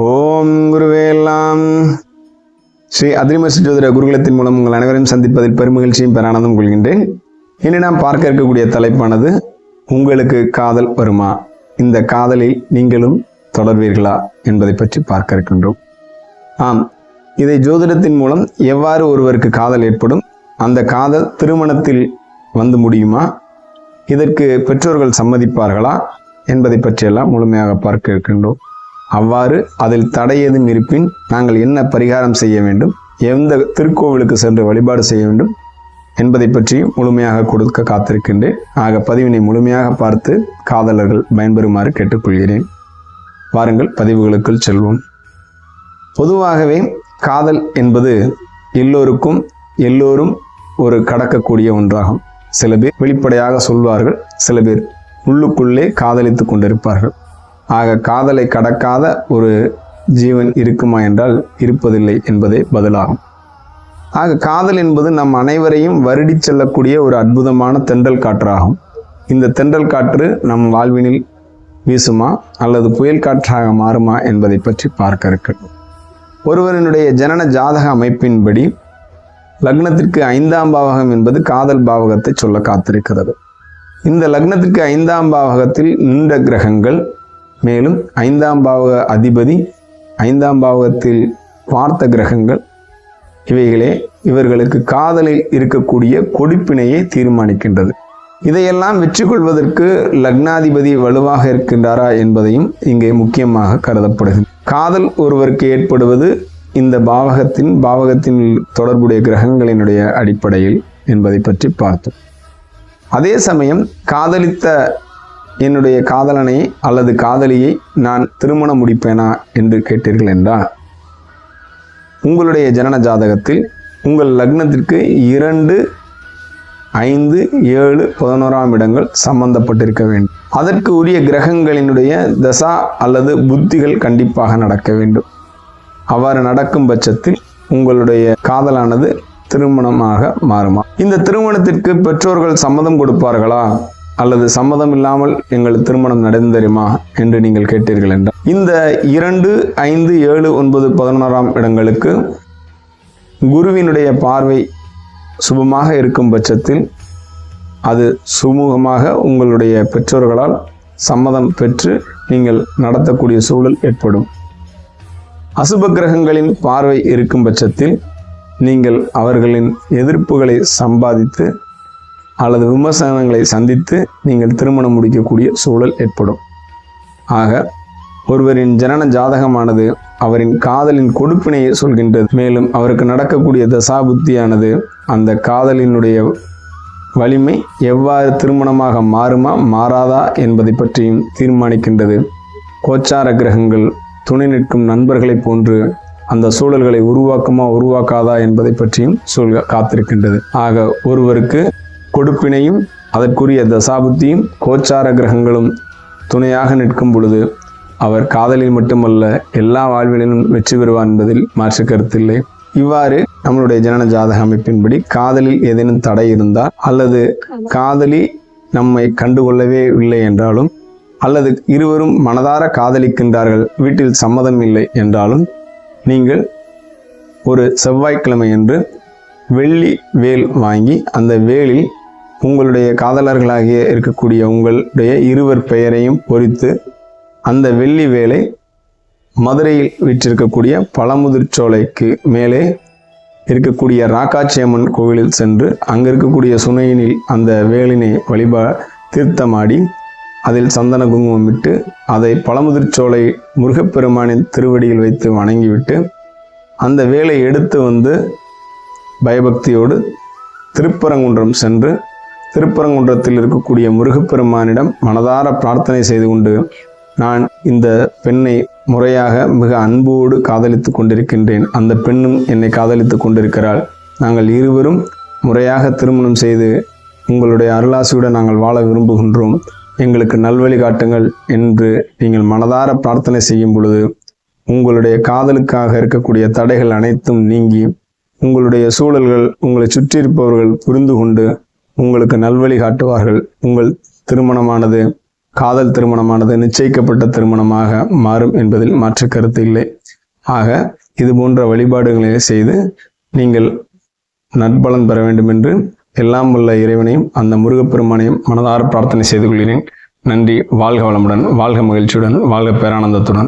ஓம் குருவேலாம் ஸ்ரீ அதிரிமசி ஜோதிட குருகுலத்தின் மூலம் உங்கள் அனைவரையும் சந்திப்பதில் பெருமகிழ்ச்சியும் பெரானந்தம் கொள்கின்றேன். இனி நாம் பார்க்க இருக்கக்கூடிய தலைப்பானது உங்களுக்கு காதல் வருமா? இந்த காதலில் நீங்களும் தொடர்வீர்களா என்பதை பற்றி பார்க்க இருக்கின்றோம். ஆம் இதை ஜோதிடத்தின் மூலம் எவ்வாறு ஒருவருக்கு காதல் ஏற்படும்? அந்த காதல் திருமணத்தில் வந்து முடியுமா? இதற்கு பெற்றோர்கள் சம்மதிப்பார்களா என்பதை பற்றியெல்லாம் முழுமையாக பார்க்க இருக்கின்றோம். அவ்வாறு அதில் தடை ஏதும் இருப்பின் நாங்கள் என்ன பரிகாரம் செய்ய வேண்டும்? எந்த திருக்கோவிலுக்கு சென்று வழிபாடு செய்ய வேண்டும்? என்பதை பற்றி முழுமையாக கொடுக்க காத்திருக்கின்றேன். ஆக பதிவினை முழுமையாக பார்த்து காதலர்கள் பயன்பெறுமாறு கேட்டுக்கொள்கிறேன். வாருங்கள் பதிவுகளுக்குள் செல்வோம். பொதுவாகவே காதல் என்பது எல்லோருக்கும் எல்லோரும் ஒரு கடக்கக்கூடிய ஒன்றாகும். சில பேர் வெளிப்படையாக சொல்வார்கள் சில பேர் உள்ளுக்குள்ளே காதலித்து கொண்டிருப்பார்கள். ஆக காதலை கடக்காத ஒரு ஜீவன் இருக்குமா என்றால் இருப்பதில்லை என்பதே பதிலாகும். ஆக காதல் என்பது நம் அனைவரையும் வருடி செல்லக்கூடிய ஒரு அற்புதமான தென்றல் காற்றாகும். இந்த தென்றல் காற்று நம் வாழ்வினில் வீசுமா அல்லது புயல் காற்றாக மாறுமா என்பதை பற்றி பார்க்க இருக்கட்டும் ஒருவரினுடைய ஜனன ஜாதக அமைப்பின்படி லக்னத்திற்கு ஐந்தாம் பாவகம் என்பது காதல் பாவகத்தை சொல்ல காத்திருக்கிறது. இந்த லக்னத்திற்கு ஐந்தாம் பாவகத்தில் நின்ற கிரகங்கள் மேலும் ஐந்தாம் பாவக அதிபதி ஐந்தாம் பாவகத்தில் பார்த்த கிரகங்கள் இவைகளே இவர்களுக்கு காதலில் இருக்கக்கூடிய கொடுப்பினையை தீர்மானிக்கின்றது. இதையெல்லாம் வெற்றி கொள்வதற்கு லக்னாதிபதி வலுவாக இருக்கின்றாரா என்பதையும் இங்கே முக்கியமாக கருதப்படுகிறது. காதல் ஒருவருக்கு ஏற்படுவது இந்த பாவகத்தின் பாவகத்தின் தொடர்புடைய கிரகங்களினுடைய அடிப்படையில் என்பதை பற்றி பார்த்தோம். அதே சமயம் காதலித்த என்னுடைய காதலனை அல்லது காதலியை நான் திருமணம் முடிப்பேனா என்று கேட்டீர்கள் என்றால் உங்களுடைய ஜனன ஜாதகத்தில் உங்கள் லக்னத்திற்கு இரண்டு ஐந்து ஏழு பதினோராம் இடங்கள் சம்பந்தப்பட்டிருக்க வேண்டும். அதற்கு உரிய கிரகங்களினுடைய தசா அல்லது புத்திகள் கண்டிப்பாக நடக்க வேண்டும். அவ்வாறு நடக்கும் பட்சத்தில் உங்களுடைய காதலானது திருமணமாக மாறுமா? இந்த திருமணத்திற்கு பெற்றோர்கள் சம்மதம் கொடுப்பார்களா? அல்லது சம்மதம் இல்லாமல் எங்கள் திருமணம் நடந்து தெரியுமா என்று நீங்கள் கேட்டீர்கள் என்றால் இந்த இரண்டு ஐந்து ஏழு ஒன்பது பதினோராம் இடங்களுக்கு குருவினுடைய பார்வை சுபமாக இருக்கும் பட்சத்தில் அது சுமூகமாக உங்களுடைய பெற்றோர்களால் சம்மதம் பெற்று நீங்கள் நடத்தக்கூடிய சூழல் ஏற்படும். அசுப கிரகங்களின் பார்வை இருக்கும் பட்சத்தில் நீங்கள் அவர்களின் எதிர்ப்புகளை சம்பாதித்து அல்லது விமர்சனங்களை சந்தித்து நீங்கள் திருமணம் முடிக்கக்கூடிய சூழல் ஏற்படும். ஆக ஒருவரின் ஜனன ஜாதகமானது அவரின் காதலின் கொடுப்பினையை சொல்கின்றது. மேலும் அவருக்கு நடக்கக்கூடிய தசாபுத்தியானது அந்த காதலினுடைய வலிமை எவ்வாறு திருமணமாக மாறுமா மாறாதா என்பதை பற்றியும் தீர்மானிக்கின்றது. கோச்சார கிரகங்கள் துணை நிற்கும் நண்பர்களைப் போன்று அந்த சூழல்களை உருவாக்குமா உருவாக்காதா என்பதை பற்றியும் சொல் காத்திருக்கின்றது. ஆக ஒருவருக்கு கொடுப்பினையும் அதற்குரிய தசாபுத்தியும் கோச்சார கிரகங்களும் துணையாக நிற்கும் பொழுது அவர் காதலில் மட்டுமல்ல எல்லா வாழ்விலும் வெற்றி பெறுவார் என்பதில் மாற்று கருத்தில்லை இவ்வாறு நம்மளுடைய ஜனன ஜாதக அமைப்பின்படி காதலில் ஏதேனும் தடை இருந்தால் அல்லது காதலி நம்மை கண்டுகொள்ளவே இல்லை என்றாலும் அல்லது இருவரும் மனதார காதலிக்கின்றார்கள் வீட்டில் சம்மதம் இல்லை என்றாலும் நீங்கள் ஒரு செவ்வாய்க்கிழமை என்று வெள்ளி வேல் வாங்கி அந்த வேலில் உங்களுடைய காதலர்களாகிய இருக்கக்கூடிய உங்களுடைய இருவர் பெயரையும் பொறித்து அந்த வெள்ளி வேலை மதுரையில் விற்றிருக்கக்கூடிய பழமுதிர்ச்சோலைக்கு மேலே இருக்கக்கூடிய ராக்காச்சியம்மன் கோவிலில் சென்று அங்கே இருக்கக்கூடிய சுனையினில் அந்த வேலினை வழிபா தீர்த்தமாடி அதில் சந்தன குங்குமம் விட்டு அதை பழமுதிர்ச்சோலை முருகப்பெருமானின் திருவடியில் வைத்து வணங்கிவிட்டு அந்த வேலை எடுத்து வந்து பயபக்தியோடு திருப்பரங்குன்றம் சென்று திருப்பரங்குன்றத்தில் இருக்கக்கூடிய முருகப்பெருமானிடம் மனதார பிரார்த்தனை செய்து கொண்டு நான் இந்த பெண்ணை முறையாக மிக அன்போடு காதலித்து கொண்டிருக்கின்றேன். அந்த பெண்ணும் என்னை காதலித்து கொண்டிருக்கிறாள். நாங்கள் இருவரும் முறையாக திருமணம் செய்து உங்களுடைய அருளாசியுடன் நாங்கள் வாழ விரும்புகின்றோம். எங்களுக்கு நல்வழி காட்டுங்கள் என்று நீங்கள் மனதார பிரார்த்தனை செய்யும் பொழுது உங்களுடைய காதலுக்காக இருக்கக்கூடிய தடைகள் அனைத்தும் நீங்கி உங்களுடைய சூழல்கள் உங்களை சுற்றி இருப்பவர்கள் புரிந்து கொண்டு உங்களுக்கு நல்வழி காட்டுவார்கள். உங்கள் திருமணமானது காதல் திருமணமானது நிச்சயிக்கப்பட்ட திருமணமாக மாறும் என்பதில் மாற்று கருத்து இல்லை. ஆக இது போன்ற வழிபாடுகளை செய்து நீங்கள் நட்பலன் பெற வேண்டும் என்று எல்லாம் உள்ள இறைவனையும் அந்த முருகப்பெருமானையும் மனதார பிரார்த்தனை செய்து கொள்கிறேன். நன்றி வாழ்க வளமுடன் வாழ்க மகிழ்ச்சியுடன் வாழ்க பேரானந்தத்துடன்.